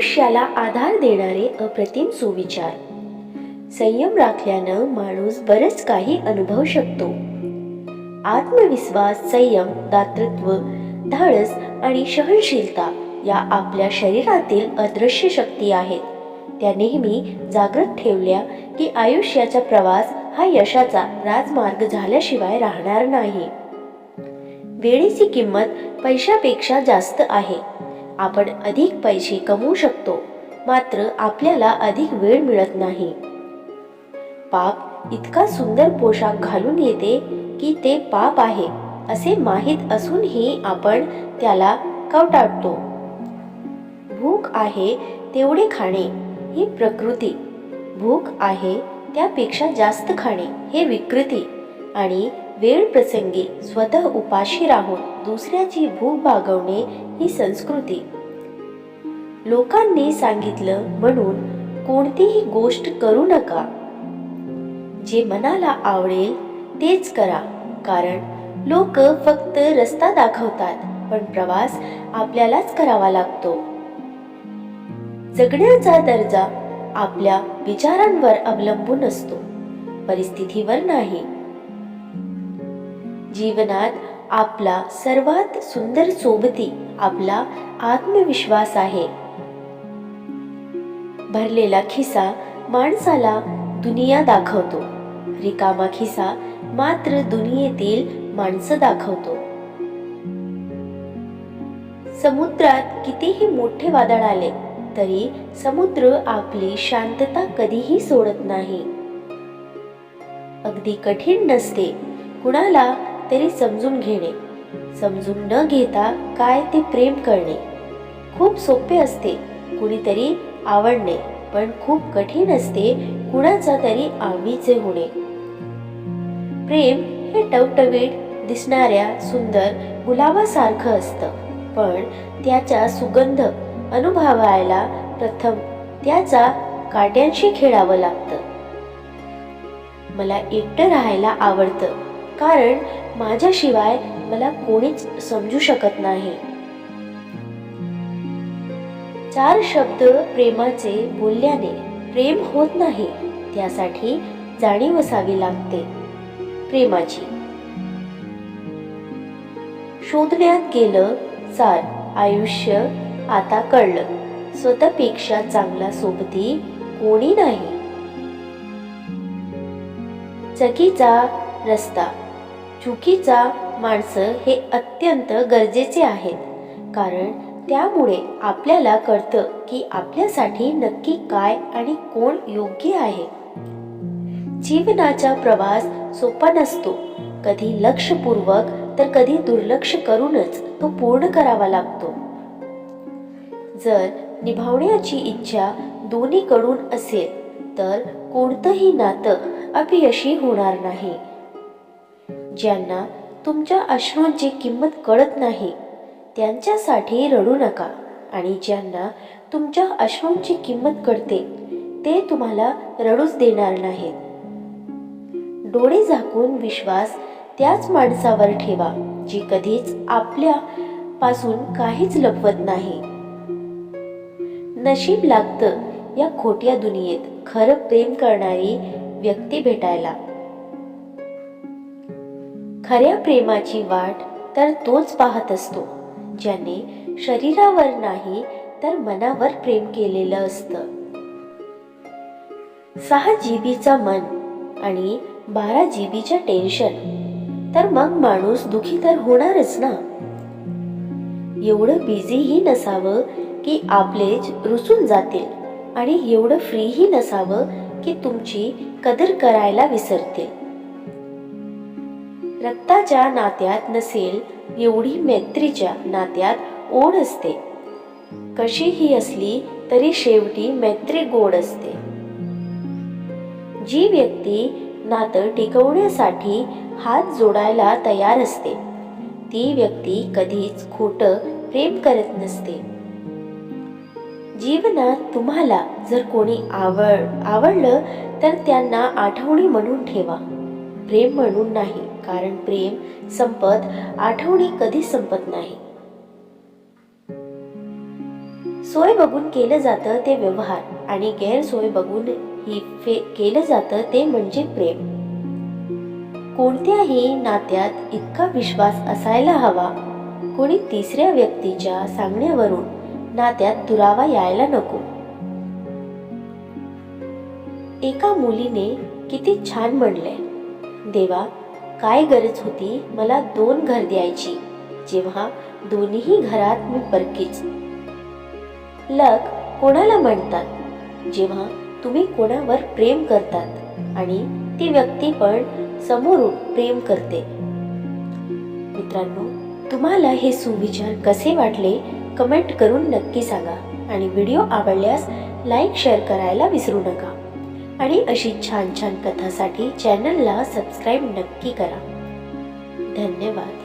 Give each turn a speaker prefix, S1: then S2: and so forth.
S1: आयुष्याला आधार देणारे अप्रतिम सुविचार. संयम राखल्यानं माणूस बरंच काही अनुभवू शकतो. आत्मविश्वास संयम दातृत्व धाडस आणि सहनशीलता या आपल्या शरीरातील अदृश्य शक्ती आहेत. त्या नेहमी जागृत ठेवल्या की आयुष्याचा प्रवास हा यशाचा राजमार्ग झाल्याशिवाय राहणार नाही. वेळेची किंमत पैशापेक्षा जास्त आहे. आपण अधिक पैसे कमवू शकतो. मात्र आपल्याला अधिक वेळ मिळत नाही. पाप इतका सुंदर पोशाख घालून येते की ते पाप आहे असे माहीत असूनही आपण त्याला कवटाळतो. भूक आहे तेवढे खाणे ही प्रकृती. भूक आहे त्यापेक्षा जास्त खाणे हे विकृती. आणि वेळ प्रसंगी स्वतः उपाशी राहून दुसऱ्याची भूक भागवणे ही संस्कृती. लोकांनी सांगितलं म्हणून कोणतीही गोष्ट करू नका. जे मनाला आवडेल तेच करा कारण लोक फक्त रस्ता दाखवतात पण प्रवास आपल्यालाच करावा लागतो. जगण्याचा दर्जा आपल्या विचारांवर अवलंबून असतो. परिस्थितीवर नाही. जीवनात आपला सर्वात सुंदर सोबती आपला आत्मविश्वास आहे. भरलेला खिसा माणसाला दुनिया दाखवतो. रिकामा खिसा मात्र दुनियेतील माणसं दाखवतो. समुद्रात कितीही मोठे वादळ आले तरी समुद्र आपली शांतता कधीही सोडत नाही. अगदी कठीण नसते. कुणाला तरी समजून घेणे. समजून न घेता काय ते प्रेम करणे. खूप सोपे असते कुणीतरी आवडणे पण खूप कठीण असते कुणाचा तरी आवडीचे होणे. प्रेम हे टवटवीट दिसणाऱ्या सुंदर गुलाबासारखं असतं. पण त्याचा सुगंध अनुभवायला प्रथम त्याचा काट्यांशी खेळावं लागतं. मला एकटं राहायला आवडतं. कारण माझ्याशिवाय मला कोणीच समजू शकत नाही. चार शब्द प्रेमाचे बोलल्याने प्रेम होत नाही त्यासाठी जाणीव असावी लागते. प्रेमाची. शोधण्यात गेलं चार आयुष्य आता कळलं. स्वतःपेक्षा चांगला सोबती कोणी नाही. चकीचा रस्ता. चुकीचा माणसं हे अत्यंत गरजेचे आहेत. कारण त्यामुळे आपल्याला कळतं की आपल्यासाठी नक्की काय आणि कोण योग्य आहे. जीवनाचा प्रवास सोपा नसतो. कधी लक्षपूर्वक तर कधी दुर्लक्ष करूनच तो पूर्ण करावा लागतो. जर निभावण्याची इच्छा दोन्हीकडून असेल तर कोणतंही नातं अपयशी होणार नाही. ज्यांना तुमच्या अश्रूंची किंमत कळत नाही त्यांच्यासाठी रडू नका. आणि ज्यांना तुमच्या अश्रूंची किंमत कळते ते तुम्हाला रडूच देणार नाहीत. डोळे झाकून विश्वास त्याच माणसावर ठेवा जी कधीच आपल्या पासून काहीच लपवत नाही. नशीब लागतं या खोट्या दुनियेत खरं प्रेम करणारी व्यक्ती भेटायला. खऱ्या प्रेमाची वाट तर तोच पाहत असतो. ज्याने शरीरावर नाही तर मनावर प्रेम केलेलं असतं. सहा जीबीचा मन आणि बारा जीबीच्या टेन्शन. तर मग माणूस दुखी तर होणारच ना? एवढं बिझीही नसावं की आपलेच रुसून जातील आणि एवढं फ्रीही नसावं की तुमची कदर करायला विसरतील. रक्ताच्या नात्यात नसेल एवढी मैत्रीच्या नात्यात ओढ असते. कशीही असली तरी शेवटी मैत्री गोड असते. जी व्यक्ती नातं टिकवण्यासाठी हात जोडायला तयार असते ती व्यक्ती कधीच खोटं प्रेम करत नसते. जीवनात तुम्हाला जर कोणी आवड आवडलं तर त्यांना आठवणी म्हणून ठेवा. प्रेम म्हणून नाही कारण प्रेम संपत आठवणी कधीच संपत नाही. सोय बघून केलं जातं ते व्यवहार आणि गैरसोय बघून ही फे केलं जातं ते म्हणजे प्रेम. कोणत्याही नात्यात इतका विश्वास असायला हवा कोणी तिसऱ्या व्यक्तीच्या सांगण्यावरून नात्यात दुरावा यायला नको. एका मुलीने किती छान म्हणले देवा काय गरज होती मला दोन घर द्यायची? जेव्हा दोन्ही घरात मी परकीच. लक कोणाला म्हणतात? जेव्हा तुम्ही कोणावर प्रेम करतात आणि ती व्यक्ती पण समोरून प्रेम करते. मित्रांनो तुम्हाला हे सुविचार कसे वाटले? कमेंट करून नक्की सांगा आणि व्हिडिओ आवडल्यास लाईक शेअर करायला विसरू नका. आणि अशी छान छान कथासाठी चॅनलला सबस्क्राईब नक्की करा. धन्यवाद.